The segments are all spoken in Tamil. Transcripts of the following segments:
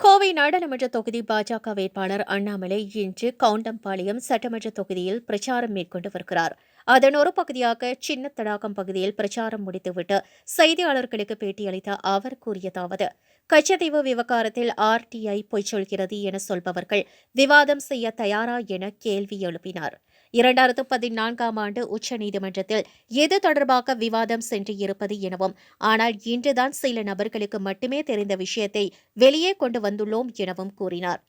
கோவை நாடாளுமன்ற தொகுதி பாஜக வேட்பாளர் அண்ணாமலை இன்று கவுண்டம்பாளையம் சட்டமன்ற தொகுதியில் பிரச்சாரம் மேற்கொண்டு வருகிறார். அதன் ஒரு பகுதியாக சின்ன தடாகம் பகுதியில் பிரச்சாரம் முடித்துவிட்டு செய்தியாளர்களுக்கு பேட்டியளித்த அவர் கூறியதாவது கச்சத்தீவு விவகாரத்தில் ஆர்டிஐ பொய் சொல்கிறது என சொல்பவர்கள் விவாதம் செய்ய தயாரா என கேள்வி எழுப்பினார். இரண்டாயிரத்து பதினான்காம் ஆண்டு உச்சநீதிமன்றத்தில் இது தொடர்பாக விவாதம் சென்று இருப்பது எனவும் ஆனால் இன்றுதான் சில நபர்களுக்கு மட்டுமே தெரிந்த விஷயத்தை வெளியே கொண்டு வந்துள்ளோம் எனவும் கூறினார்.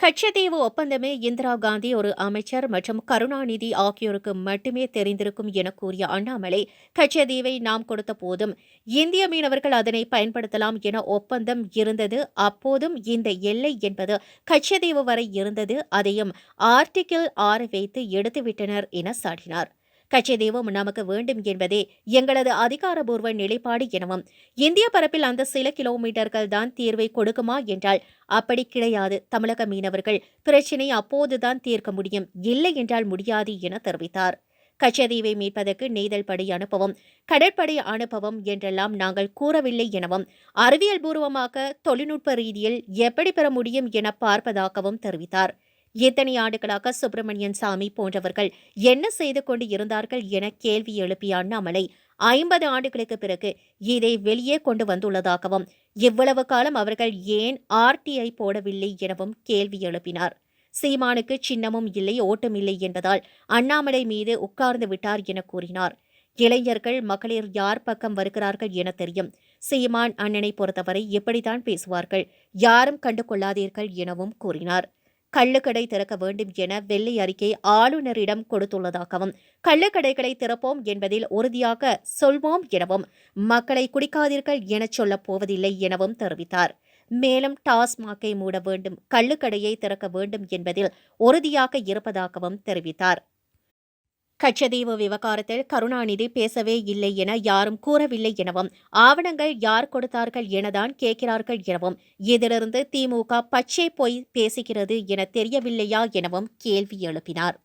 கச்சத்தீவு ஒப்பந்தமே இந்திரா காந்தி ஒரு அமைச்சர் மற்றும் கருணாநிதி ஆகியோருக்கு மட்டுமே தெரிந்திருக்கும் என கூறிய அண்ணாமலை கச்சத்தீவை நாம் கொடுத்த போதும் இந்திய மீனவர்கள் அதனை பயன்படுத்தலாம் என ஒப்பந்தம் இருந்தது. அப்போதும் இந்த எல்லை என்பது கச்சத்தீவு வரை இருந்தது. அதையும் ஆர்டிகிள் ஆறு வைத்து எடுத்துவிட்டனர் என சாடினார். கச்சதீவம் நமக்கு வேண்டும் என்பதே எங்களது அதிகாரபூர்வ நிலைப்பாடு எனவும் இந்திய பரப்பில் அந்த சில கிலோமீட்டர்கள் தான் தீர்வை கொடுக்குமா என்றால் அப்படி கிடையாது. தமிழக மீனவர்கள் பிரச்சினை அப்போதுதான் தீர்க்க முடியும். இல்லை என்றால் முடியாது என தெரிவித்தார். கச்சதீவை மீட்பதற்கு நெய்தல் படை அனுப்பவும் கடற்படை அனுப்பவும் என்றெல்லாம் நாங்கள் கூறவில்லை எனவும் அறிவியல் பூர்வமாக தொழில்நுட்ப ரீதியில் எப்படி பெற முடியும் என பார்ப்பதாகவும் தெரிவித்தார். இத்தனை ஆண்டுகளாக சுப்பிரமணியன் சாமி போன்றவர்கள் என்ன செய்து கொண்டு இருந்தார்கள் என கேள்வி எழுப்பிய அண்ணாமலை ஐம்பது ஆண்டுகளுக்கு பிறகு இதை வெளியே கொண்டு வந்துள்ளதாகவும் இவ்வளவு காலம் அவர்கள் ஏன் ஆர்டிஐ போடவில்லை எனவும் கேள்வி எழுப்பினார். சீமானுக்கு சின்னமும் இல்லை ஓட்டும் இல்லை என்பதால் அண்ணாமலை மீது உட்கார்ந்து விட்டார் என கூறினார். இளைஞர்கள் மகளிர் யார் பக்கம் வருகிறார்கள் என தெரியும். சீமான் அண்ணனை பொறுத்தவரை எப்படித்தான் பேசுவார்கள். யாரும் கண்டு கொள்ளாதீர்கள் எனவும் கூறினார். கள்ளுக்கடை திறக்க வேண்டும் என வெள்ளை அறிக்கை ஆளுநரிடம் கொடுத்துள்ளதாகவும் கள்ளுக்கடைகளை திறப்போம் என்பதில் உறுதியாக சொல்வோம் எனவும் மக்களை குடிக்காதீர்கள் என சொல்லப் போவதில்லை எனவும் தெரிவித்தார். மேலும் டாஸ்மாகை மூட வேண்டும் கள்ளுக்கடையை திறக்க வேண்டும் என்பதில் உறுதியாக இருப்பதாகவும் தெரிவித்தார். கச்சதீவு விவகாரத்தில் கருணாநிதி பேசவே இல்லை என யாரும் கூறவில்லை எனவும் ஆவணங்கள் யார் கொடுத்தார்கள் எனதான் கேட்கிறார்கள் எனவும் இதிலிருந்து திமுக பச்சை பொய் பேசுகிறது என தெரியவில்லையா எனவும் கேள்வி எழுப்பினார்.